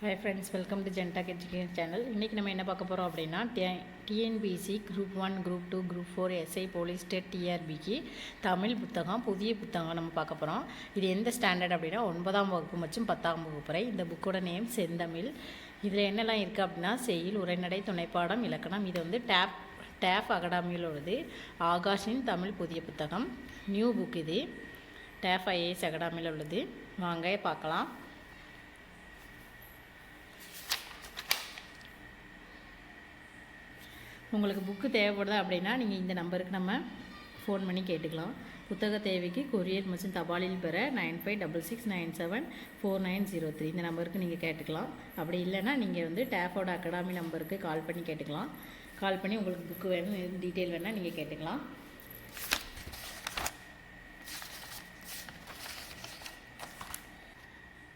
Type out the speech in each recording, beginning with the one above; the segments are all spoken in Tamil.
ஹாய் ஃப்ரெண்ட்ஸ் வெல்கம் டு ஜென்டாக் எஜுகேஷன் சேனல் இன்றைக்கி நம்ம என்ன பார்க்க போகிறோம் அப்படின்னா TNPSC group one group two group four SI police state டிஆர்பிக்கு Tamil புத்தகம் புதிய புத்தகம் நம்ம பார்க்க போகிறோம் இது எந்த ஸ்டாண்டர்ட் அப்படின்னா ஒன்பதாம் வகுப்பு மற்றும் பத்தாம் வகுப்பு வரை இந்த புக்கோட நேம் செந்தமிழ். இதில் என்னெல்லாம் இருக்குது அப்படின்னா செய்யுள் உரைநடை துணைப்பாடம் இலக்கணம். இது வந்து டேப் டேப் அகாடமியில் உள்ளது ஆகாஷின் தமிழ் புதிய புத்தகம். நியூ புக் இது. டேப் ஐஏஎஸ் அகாடமியில் உள்ளது வாங்க பார்க்கலாம். உங்களுக்கு புக்கு தேவைப்படுதா அப்படின்னா நீங்கள் இந்த நம்பருக்கு நம்ம ஃபோன் பண்ணி கேட்டுக்கலாம். புத்தக தேவைக்கு கொரியர் மற்றும் தபாலில் பெற nine five double six nine seven four nine zero three இந்த நம்பருக்கு நீங்கள் கேட்டுக்கலாம். அப்படி இல்லைன்னா நீங்கள் வந்து டேஃபோட அகாடமி நம்பருக்கு கால் பண்ணி கேட்டுக்கலாம். கால் பண்ணி உங்களுக்கு புக்கு வேணும் டீட்டெயில் வேணால் நீங்கள் கேட்டுக்கலாம்.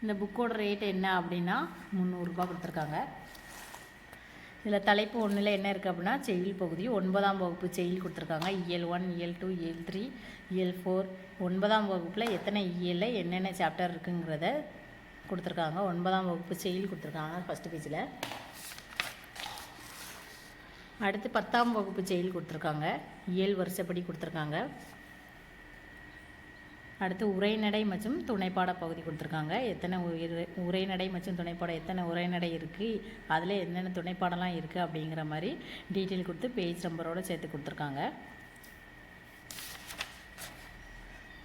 இந்த புக்கோட ரேட் என்ன அப்படின்னா முந்நூறுரூபா கொடுத்துருக்காங்க. இதில் தலைப்பு ஒன்றில் என்ன இருக்குது அப்படின்னா செயல் பகுதி. ஒன்பதாம் வகுப்பு செயல் கொடுத்துருக்காங்க. இயல் ஒன் இயல் டூ இயல் த்ரீ இயல் ஃபோர். ஒன்பதாம் வகுப்பில் எத்தனை இயலில் என்னென்ன சாப்டர் இருக்குங்கிறத கொடுத்துருக்காங்க. ஒன்பதாம் வகுப்பு செயல் கொடுத்துருக்காங்க ஃபஸ்ட்டு பேஜில் அடுத்து பத்தாம் வகுப்பு செயல் கொடுத்துருக்காங்க. இயல் வருஷப்படி கொடுத்துருக்காங்க. அடுத்து உரைநடை மற்றும் துணைப்பாட பகுதி கொடுத்துருக்காங்க. எத்தனை உரைநடை மற்றும் துணைப்பாடம் எத்தனை உரைநடை இருக்குது அதில் என்னென்ன துணைப்பாடம்லாம் இருக்குது அப்படிங்கிற மாதிரி டீட்டெயில் கொடுத்து பேஜ் நம்பரோடு சேர்த்து கொடுத்துருக்காங்க.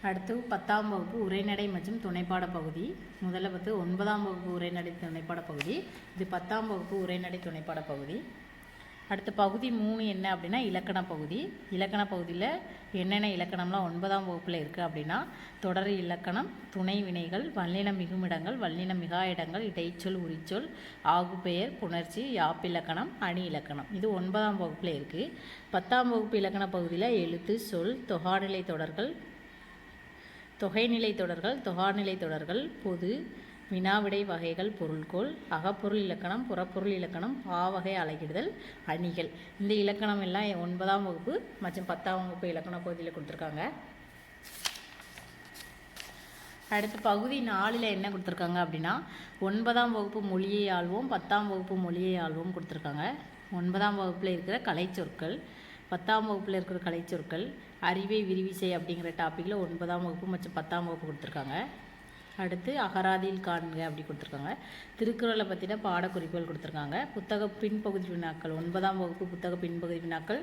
அடுத்து பத்தாம் வகுப்பு உரைநடை மற்றும் துணைப்பாட பகுதி. முதல்ல வந்து ஒன்பதாம் வகுப்பு உரைநடை துணைப்பாட பகுதி. இது பத்தாம் வகுப்பு உரைநடை துணைப்பாட பகுதி. அடுத்த பகுதி மூணு என்ன அப்படின்னா இலக்கண பகுதி. இலக்கண பகுதியில் என்னென்ன இலக்கணம்லாம் ஒன்பதாம் வகுப்பில் இருக்குது அப்படின்னா தொடர் இலக்கணம் துணை வினைகள் வல்லின மிகுமிடங்கள் வல்லின மிகா இடங்கள் இடைச்சொல் உரிச்சொல் ஆகுபெயர் புணர்ச்சி யாப்பிலக்கணம் அணி இலக்கணம். இது ஒன்பதாம் வகுப்பில் இருக்குது பத்தாம் வகுப்பு இலக்கண பகுதியில் எழுத்து சொல் தொகாநிலை தொடர்கள் தொகைநிலை தொடர்கள் தொகாநிலை தொடர்கள் பொது வினாவிடை வகைகள் பொருள்கோள் அகப்பொருள் இலக்கணம் புறப்பொருள் இலக்கணம் பாவகை அலகிடுதல் அணிகள். இந்த இலக்கணம் எல்லாம் ஒன்பதாம் வகுப்பு மற்றும் பத்தாம் வகுப்பு இலக்கண பகுதியில் கொடுத்துருக்காங்க. அடுத்து பகுதி நாலில் என்ன கொடுத்துருக்காங்க அப்படின்னா ஒன்பதாம் வகுப்பு மொழியை ஆள்வோம் பத்தாம் வகுப்பு மொழியை ஆள்வோம் கொடுத்துருக்காங்க. ஒன்பதாம் வகுப்பில் இருக்கிற கலைச்சொற்கள் பத்தாம் வகுப்பில் இருக்கிற கலைச்சொற்கள் அறிவை விரிவிசை அப்படிங்கிற டாப்பிக்கில் ஒன்பதாம் வகுப்பு மற்றும் பத்தாம் வகுப்பு கொடுத்துருக்காங்க. அடுத்து அகராதியில் காண்க அப்படி கொடுத்துருக்காங்க. திருக்குறளை பற்றின பாடக்குறிப்புகள் கொடுத்துருக்காங்க. புத்தக பின்பகுதி வினாக்கள் ஒன்பதாம் வகுப்பு புத்தக பின்பகுதி வினாக்கள்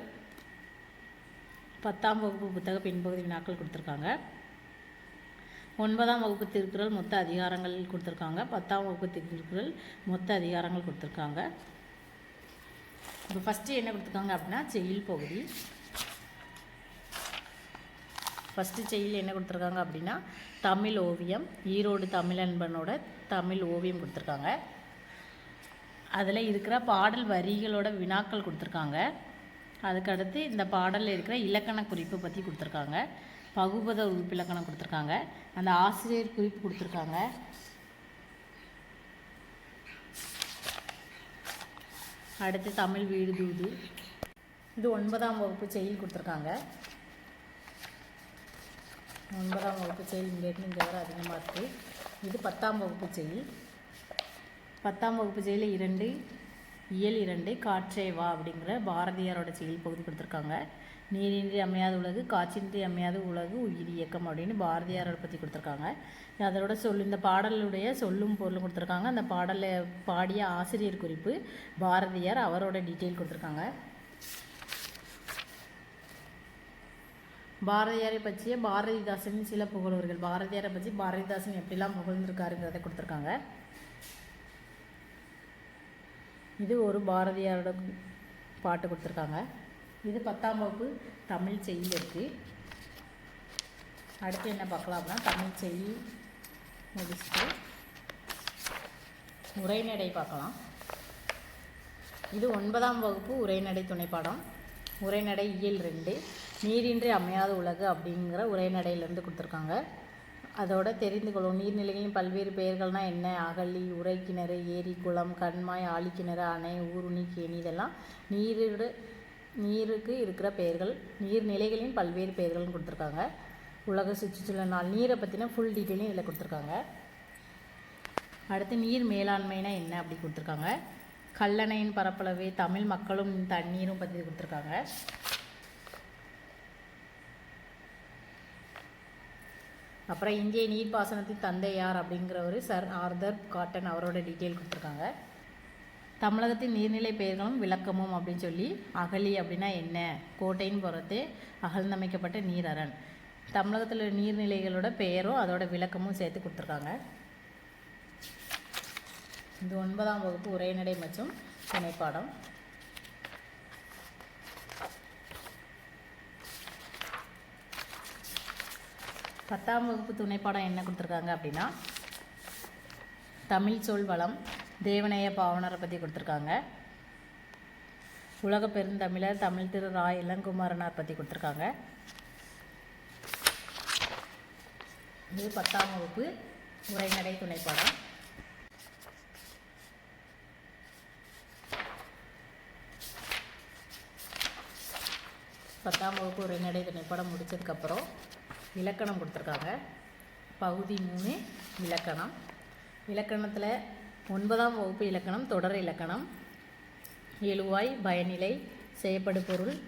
பத்தாம் வகுப்பு புத்தக பின்பகுதி வினாக்கள் கொடுத்துருக்காங்க. ஒன்பதாம் வகுப்பு திருக்குறள் மொத்த அதிகாரங்கள் கொடுத்துருக்காங்க. பத்தாம் வகுப்பு திருக்குறள் மொத்த அதிகாரங்கள் கொடுத்துருக்காங்க. இப்போ ஃபஸ்ட்டு என்ன கொடுத்துருக்காங்க அப்படின்னா செயல் பகுதி. ஃபஸ்ட்டு செயல் என்ன கொடுத்துருக்காங்க அப்படின்னா தமிழ் ஓவியம் ஈரோடு தமிழன்பனோட தமிழ் ஓவியம் கொடுத்துருக்காங்க. அதில் இருக்கிற பாடல் வரிகளோட வினாக்கள் கொடுத்துருக்காங்க. அதுக்கடுத்து இந்த பாடலில் இருக்கிற இலக்கண குறிப்பு பற்றி கொடுத்துருக்காங்க. பகுபத உறுப்பிலக்கணம் கொடுத்துருக்காங்க. அந்த ஆசிரியர் குறிப்பு கொடுத்துருக்காங்க. அடுத்து தமிழ் வீடு தூது. இது ஒன்பதாம் வகுப்பு செயல் கொடுத்துருக்காங்க. ஒன்பதாம் வகுப்பு செயல் இங்கேருந்து இங்கே வர அதிகமாக இருக்குது இது பத்தாம் வகுப்பு செயல். பத்தாம் வகுப்பு செயலில் இரண்டு இயல் இரண்டு காற்றே வா அப்படிங்கிற பாரதியாரோட செயல் பகுதி கொடுத்துருக்காங்க. நீரின்றி அமையாத உலகு காற்றின்றி அமையாத உலகு உயிர் இயக்கம் அப்படின்னு பாரதியாரோட பற்றி கொடுத்துருக்காங்க. அதோட சொல் இந்த பாடலுடைய சொல்லும் பொருளும் கொடுத்துருக்காங்க. அந்த பாடலை பாடிய ஆசிரியர் குறிப்பு பாரதியார் அவரோட டீட்டெயில் கொடுத்துருக்காங்க. பாரதியாரை பற்றிய பாரதிதாசன் சில புகழ்வர்கள் பாரதியாரை பற்றி பாரதிதாசன் எப்படிலாம் புகழ்ந்திருக்காருங்கிறத கொடுத்துருக்காங்க. இது ஒரு பாரதியாரோட பாட்டு கொடுத்துருக்காங்க. இது பத்தாம் வகுப்பு தமிழ் செய்யில் இருக்குது அடுத்து என்ன பார்க்கலாம் அப்படின்னா தமிழ் செய்தி முடிச்சுட்டு உரைநடை பார்க்கலாம். இது ஒன்பதாம் வகுப்பு உரைநடை துணைப்பாடம். உரைநடை இயல் ரெண்டு. நீரின்றி அமையாத உலகு அப்படிங்கிற உரைநடையிலேருந்து கொடுத்துருக்காங்க. அதோட தெரிந்து கொள்வோம். நீர்நிலைகளின் பல்வேறு பெயர்கள்னால் என்ன? அகழி கிணறு ஏரி குளம் கண்மாய் ஆழிக்கிணறு அணை ஊருணி கேணி இதெல்லாம் நீரோட நீருக்கு இருக்கிற பெயர்கள் நீர்நிலைகளின் பல்வேறு பெயர்கள்னு கொடுத்துருக்காங்க. உலக சுற்றுச்சூழல் நாள். நீரை பற்றின ஃபுல் டீட்டெயிலும் இதில் கொடுத்துருக்காங்க. அடுத்து நீர் மேலாண்மைனா என்ன அப்படி கொடுத்துருக்காங்க. கல்லணையின் பரப்பளவு தமிழ் மக்களும் தண்ணீரும் பற்றி கொடுத்துருக்காங்க. அப்புறம் இந்திய நீர்ப்பாசனத்தின் தந்தை யார் அப்படிங்கிறவர் சர் ஆர்தர் காட்டன் அவரோட டீட்டெயில் கொடுத்துருக்காங்க. தமிழகத்தின் நீர்நிலை பெயர்களும் விளக்கமும் அப்படின்னு சொல்லி அகலி அப்படின்னா என்ன கோட்டைன்னு போகிறது அகழ்ந்தமைக்கப்பட்ட நீரரண். தமிழகத்தில் நீர்நிலைகளோட பெயரும் அதோட விளக்கமும் சேர்த்து கொடுத்துருக்காங்க. இது ஒன்பதாம் வகுப்பு உரைநடை மற்றும் துணைப்பாடம். பத்தாம் வகுப்பு துணைப்பாடம் என்ன கொடுத்துருக்காங்க அப்படின்னா தமிழ் சொல் வளம் தேவநேய பாவனரை பற்றி கொடுத்துருக்காங்க. உலக பெருந்தமிழர் தமிழ் திரு ராய் இளங்குமரனார் பற்றி கொடுத்துருக்காங்க. இது பத்தாம் வகுப்பு உரைநடை துணைப்பாடம். பத்தாம் வகுப்பு உரைநடை துணைப்படம் முடிச்சதுக்கப்புறம் இலக்கணம் கொடுத்துருக்காங்க. பகுதி மூணு இலக்கணம். இலக்கணத்தில் ஒன்பதாம் வகுப்பு இலக்கணம் தொடர் இலக்கணம். எழுவாய் பயனிலை செய்யப்படு பொருள்.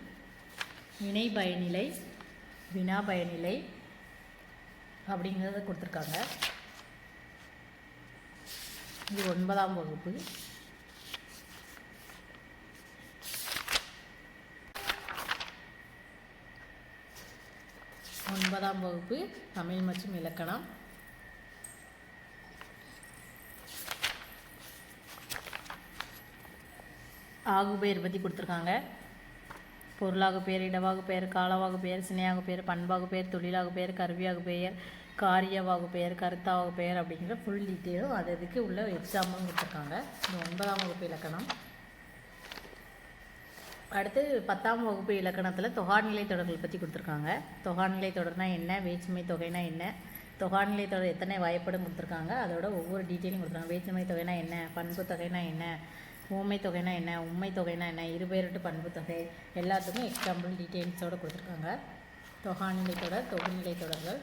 இணை பயனிலை வினா பயனிலை அப்படிங்கிறத கொடுத்துருக்காங்க. இது ஒன்பதாம் வகுப்பு. ஒன்பதாம் வகுப்பு தமிழ் மற்றும் இலக்கணம். ஆகுபெயர் பற்றி கொடுத்துருக்காங்க. பொருளாக பெயர் இடவாகு பெயர் காலவாகு பெயர் சினையாக பெயர் பண்பாகு பெயர் தொழிலாக பெயர் கருவியாக பெயர் காரியவாகு பெயர் கருத்தாக பெயர் அப்படிங்கிற ஃபுல் டீட்டெயிலும் அது அதுக்கு உள்ள எக்ஸாமும் கொடுத்துருக்காங்க. இந்த ஒன்பதாம் வகுப்பு இலக்கணம். அடுத்து பத்தாம் வகுப்பு இலக்கணத்தில் தொகாநிலை தொடர்கள் பற்றி கொடுத்துருக்காங்க. தொகாநிலை தொடர்னா என்ன வேற்றுமை தொகைனா என்ன தொகாநிலை தொடர் எத்தனை வாய்ப்படும் கொடுத்துருக்காங்க அதோட ஒவ்வொரு டீட்டெயிலும் கொடுத்துருக்காங்க. வேற்றுமை தொகைனா என்ன பண்பு தொகைனா என்ன ஊமை தொகைனா என்ன உண்மை தொகைனா என்ன இருபெயரட்டு பண்பு தொகை எல்லாத்துக்கும் எக்ஸாம்பிள் டீட்டெயில்ஸோடு கொடுத்துருக்காங்க. தொகாநிலை தொடர் தொகுநிலை தொடர்கள்.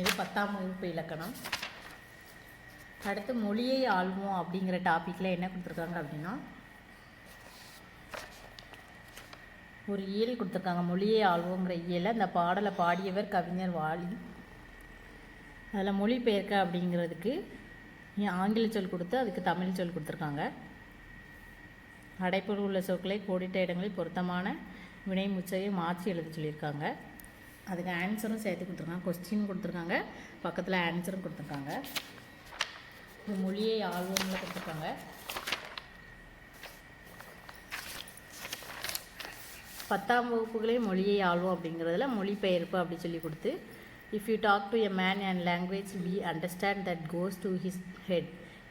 இது பத்தாம் வகுப்பு இலக்கணம். அடுத்து மொழியை ஆள்வோம் அப்படிங்கிற டாப்பிக்கில் என்ன கொடுத்துருக்காங்க அப்படின்னா ஒரு இயல் கொடுத்துருக்காங்க மொழியை ஆழ்வோங்கிற இயலை அந்த பாடலை பாடியவர் கவிஞர் வாலி. அதில் மொழிபெயர்க்க அப்படிங்கிறதுக்கு ஆங்கில சொல் கொடுத்து அதுக்கு தமிழ் சொல் கொடுத்துருக்காங்க. அடைப்புகள் உள்ள சொற்களை கோடிட்ட இடங்களில் பொருத்தமான வினை முச்சையை மாற்றி எழுத சொல்லியிருக்காங்க. அதுக்கு ஆன்சரும் சேர்த்து கொடுத்துருக்காங்க கொஸ்டின் கொடுத்துருக்காங்க பக்கத்தில் ஆன்சரும் கொடுத்துருக்காங்க. மொழியை ஆழ்வங்களை கொடுத்துருக்காங்க. பத்தாம் வகுப்புகளே மொழியை ஆள்வோம் அப்படிங்கிறதுல மொழிபெயர்ப்பு அப்படி சொல்லி கொடுத்து if you talk to a man and language we understand that goes to his head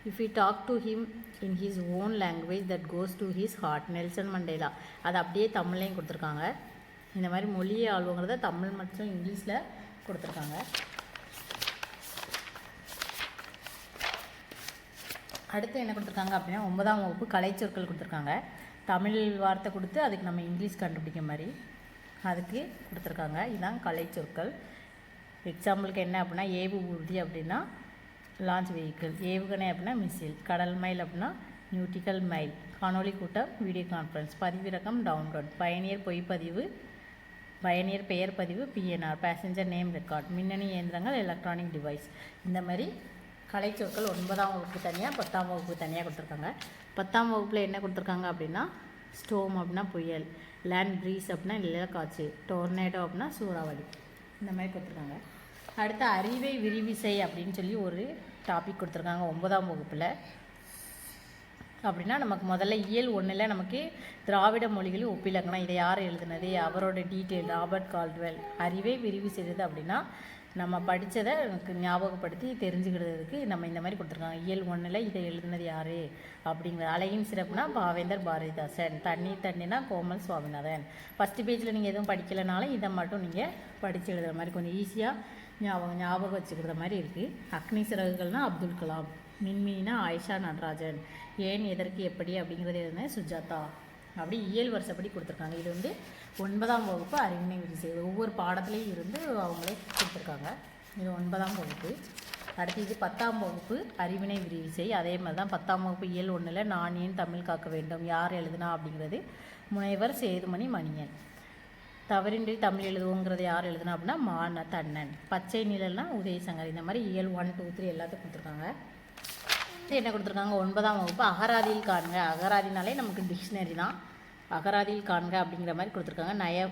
if you talk to him in his own language that goes to his heart Nelson Mandela அது அப்படியே தமிழ்லையும் கொடுத்துருக்காங்க. இந்த மாதிரி மொழியை ஆள்வோங்கிறத தமிழ் மற்றும் இங்கிலீஷில் கொடுத்துருக்காங்க. அடுத்து என்ன கொடுத்துருக்காங்க அப்படின்னா ஒன்பதாம் வகுப்பு கலைச்சொற்கள் கொடுத்துருக்காங்க. தமிழ் வார்த்தை கொடுத்து அதுக்கு நம்ம இங்கிலீஷ் கண்டுபிடிக்க மாதிரி அதுக்கு கொடுத்துருக்காங்க. இதுதான் கலைச்சொற்கள் எக்ஸாம்பிளுக்கு என்ன அப்படின்னா ஏவு ஊர்தி அப்படின்னா லான்ச் வெஹிக்கிள் ஏவுகணை அப்படின்னா மிசில் கடல் மைல் அப்படின்னா நியூட்டிக்கல் மைல் காணொலி கூட்டம் வீடியோ கான்ஃபரன்ஸ் பதிவிறக்கம் டவுன்லோட் பயணியர் பொய்ப்பதிவு பயணியர் பெயர் பதிவு பிஎன்ஆர் பேசஞ்சர் நேம் ரெக்கார்ட் மின்னணு இயந்திரங்கள் எலக்ட்ரானிக் டிவைஸ் இந்த மாதிரி கலைச்சொற்கள் ஒன்பதாம் வகுப்பு தனியாக பத்தாம் வகுப்பு தனியாக கொடுத்துருக்காங்க. பத்தாம் வகுப்பில் என்ன கொடுத்துருக்காங்க அப்படின்னா ஸ்டோம் அப்படின்னா புயல் லேண்ட் ப்ரீஸ் அப்படின்னா நிலக்காட்சி டொர்னேடோ அப்படின்னா சூறாவளி. இந்த மாதிரி கொடுத்துருக்காங்க. அடுத்து அறிவை விரிவிசை அப்படின்னு சொல்லி ஒரு டாபிக் கொடுத்துருக்காங்க ஒன்பதாம் வகுப்பில். அப்படின்னா நமக்கு முதல்ல இயல் ஒன்றில் நமக்கு திராவிட மொழிகளில் ஒப்பிலக்கணம். இதை யார் எழுதுனது? அவரோட டீட்டெயில் ராபர்ட் கால்ட்வெல். அறிவை விரிவு செய்தது அப்படின்னா நம்ம படித்ததை எனக்கு ஞாபகப்படுத்தி தெரிஞ்சுக்கிறதுக்கு நம்ம இந்த மாதிரி கொடுத்துருக்காங்க. இயல் ஒன்றில் இதை எழுதுனது யார்? அப்படிங்கிற அழகின் சிறப்புனா பாவேந்தர் பாரதிதாசன். தண்ணி தண்ணினா கோமல் சுவாமிநாதன். ஃபஸ்ட்டு பேஜில் நீங்கள் எதுவும் படிக்கலைனாலும் இதை மட்டும் நீங்கள் படித்து எழுதுகிற மாதிரி கொஞ்சம் ஈஸியாக ஞாபகம் ஞாபகம் வச்சுக்கிற மாதிரி இருக்குது அக்னி சிறகுகள்னால் அப்துல் கலாம். மின்மீனா ஆயிஷா நடராஜன். ஏன் எதற்கு எப்படி அப்படிங்கிறது எழுதுனேன் சுஜாதா. அப்படி இயல் வருஷப்படி கொடுத்துருக்காங்க. இது வந்து ஒன்பதாம் வகுப்பு அறிவினை விரிசை. ஒவ்வொரு பாடத்துலேயும் இருந்து அவங்களே கொடுத்துருக்காங்க. இது ஒன்பதாம் வகுப்பு. அடுத்து இது பத்தாம் வகுப்பு அறிவினை விரிவிசை அதே மாதிரி தான் பத்தாம் வகுப்பு இயல் ஒன்றில் நான் ஏன் தமிழ் காக்க வேண்டும்? யார் எழுதுனா அப்படிங்கிறது முனைவர் சேதுமணி மணியன். தவறின்றி தமிழ் எழுதுவோங்கிறது யார் எழுதுனா அப்படின்னா மான தன்னன். பச்சை நிழல்னா உதயசங்கர். இந்த மாதிரி இயல் ஒன் டூ த்ரீ எல்லாத்தையும் கொடுத்துருக்காங்க. என்ன கொடுத்துருக்காங்க? ஒன்பதாம் வகுப்பு அகராதியில் காண்க. அகராதினாலே நமக்கு டிக்ஷனரி தான். அகராதியில் காண்க அப்படிங்கிற மாதிரி கொடுத்துருக்காங்க. நய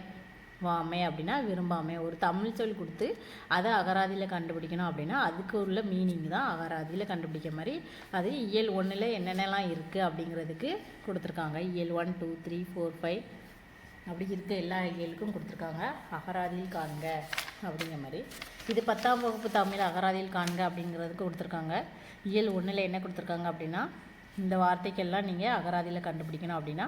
வாமை அப்படின்னா விரும்பாமை. ஒரு தமிழ் சொல் கொடுத்து அதை அகராதியில் கண்டுபிடிக்கணும் அப்படின்னா அதுக்கு உள்ள மீனிங் தான் அகராதியில் கண்டுபிடிக்க மாதிரி. அது இயல் ஒன்றில் என்னென்னலாம் இருக்குது அப்படிங்கிறதுக்கு கொடுத்துருக்காங்க. இயல் one two three four five அப்படி இருக்க எல்லா ஏழுக்கும் கொடுத்துருக்காங்க. அகராதியில் காண்க அப்படிங்கிற மாதிரி. இது பத்தாம் வகுப்பு தமிழ் அகராதியில் காண்க அப்படிங்கிறதுக்கு கொடுத்துருக்காங்க. இயல் ஒன்றில் என்ன கொடுத்துருக்காங்க அப்படின்னா இந்த வார்த்தைக்கெல்லாம் நீங்கள் அகராதியில் கண்டுபிடிக்கணும் அப்படின்னா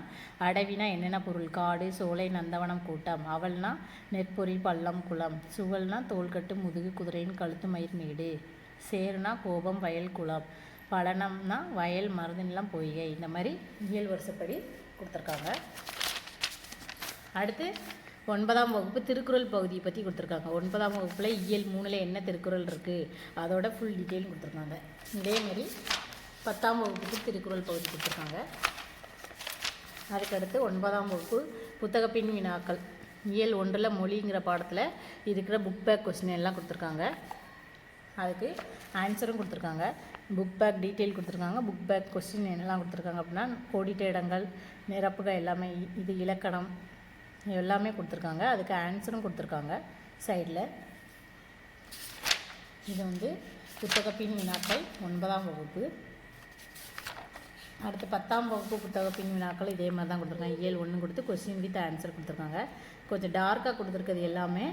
அடவினா என்னென்ன பொருள்? காடு சோலை நந்தவனம் கூட்டம். அவள்னா நெற்பொறி பள்ளம் குளம். சுவல்னா தோள்கட்டு முதுகு குதிரையின் கழுத்து மயிர் மேடு. சேர்னா கோபம் வயல் குளம். பழனம்னா வயல் மருந்துலாம் பொய்கை. இந்த மாதிரி இயல் வருஷப்படி கொடுத்துருக்காங்க. அடுத்து ஒன்பதாம் வகுப்பு திருக்குறள் பகுதியை பற்றி கொடுத்துருக்காங்க. ஒன்பதாம் வகுப்பில் இயல் மூணில் என்ன திருக்குறள் இருக்குது அதோட ஃபுல் டீட்டெயில் கொடுத்துருக்காங்க இதேமாரி பத்தாம் வகுப்புக்கு திருக்குறள் பகுதி கொடுத்துருக்காங்க. அதுக்கடுத்து ஒன்பதாம் வகுப்பு புத்தகப்பின் வினாக்கள். இயல் ஒன்றில் மொழிங்கிற பாடத்தில் இருக்கிற புக் பேக் கொஸ்டின் எல்லாம் கொடுத்துருக்காங்க. அதுக்கு ஆன்சரும் கொடுத்துருக்காங்க. புக் பேக் டீட்டெயில் கொடுத்துருக்காங்க. புக் பேக் கொஸ்டின் என்னெல்லாம் கொடுத்துருக்காங்க அப்படின்னா கோடிட்ட இடங்கள் நிரப்புகள் எல்லாமே இது இலக்கணம் எல்லாமே கொடுத்துருக்காங்க. அதுக்கு ஆன்சரும் கொடுத்துருக்காங்க சைடில் இது வந்து புத்தகப்பின் வினாக்கள் ஒன்பதாம் வகுப்பு. அடுத்து பத்தாம் வகுப்பு புத்தகப்பின் வினாக்கள் இதே மாதிரி தான் கொடுத்துருக்காங்க. இயல் ஒன்று கொடுத்து கொஸ்டின் வித் ஆன்சர் கொடுத்துருக்காங்க. கொஞ்சம் டார்க்காக கொடுத்துருக்கிறது எல்லாமே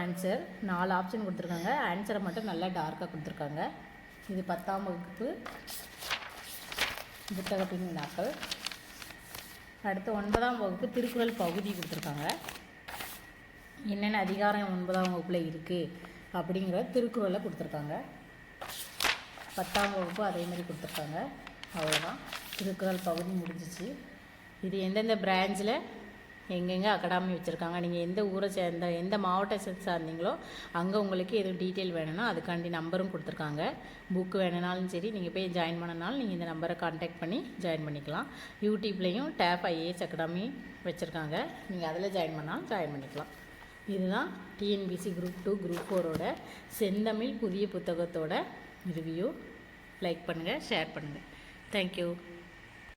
ஆன்சர் நாலு ஆப்ஷன் கொடுத்துருக்காங்க. ஆன்சரை மட்டும் நல்லா டார்க்காக கொடுத்துருக்காங்க. இது பத்தாம் வகுப்பு புத்தகப்பின் வினாக்கள். அடுத்து ஒன்பதாம் வகுப்பு திருக்குறள் பகுதி கொடுத்துருக்காங்க. என்னென்ன அதிகாரம் ஒன்பதாம் வகுப்பில் இருக்குது அப்படிங்கிற திருக்குறளை கொடுத்துருக்காங்க. பத்தாம் வகுப்பு அதே மாதிரி கொடுத்துருக்காங்க. அவ்வளோதான் திருக்குறள் பகுதி முடிஞ்சிச்சு. இது எந்தெந்த பிரான்ச்சில் எங்கெங்கே அகாடமி வச்சுருக்காங்க நீங்கள் எந்த ஊரை சேர்ந்த எந்த மாவட்டத்தை சார்ந்தீங்களோ அங்கே உங்களுக்கு எதுவும் டீட்டெயில் வேணும்னா அதுக்காண்டி நம்பரும் கொடுத்துருக்காங்க. புக்கு வேணுனாலும் சரி நீங்கள் போய் ஜாயின் பண்ணனாலும் நீங்கள் இந்த நம்பரை காண்டாக்ட் பண்ணி ஜாயின் பண்ணிக்கலாம். யூடியூப்லேயும் டேப் ஐஏஎஸ் அகாடமி வச்சுருக்காங்க. நீங்கள் அதில் ஜாயின் பண்ணாலும் ஜாயின் பண்ணிக்கலாம். இதுதான் டிஎன்பிசி குரூப் டூ குரூப் ஃபோரோட செந்தமிழ் புதிய புத்தகத்தோட ரிவ்யூ லைக் பண்ணுங்கள் ஷேர் பண்ணுங்கள் தேங்க்யூ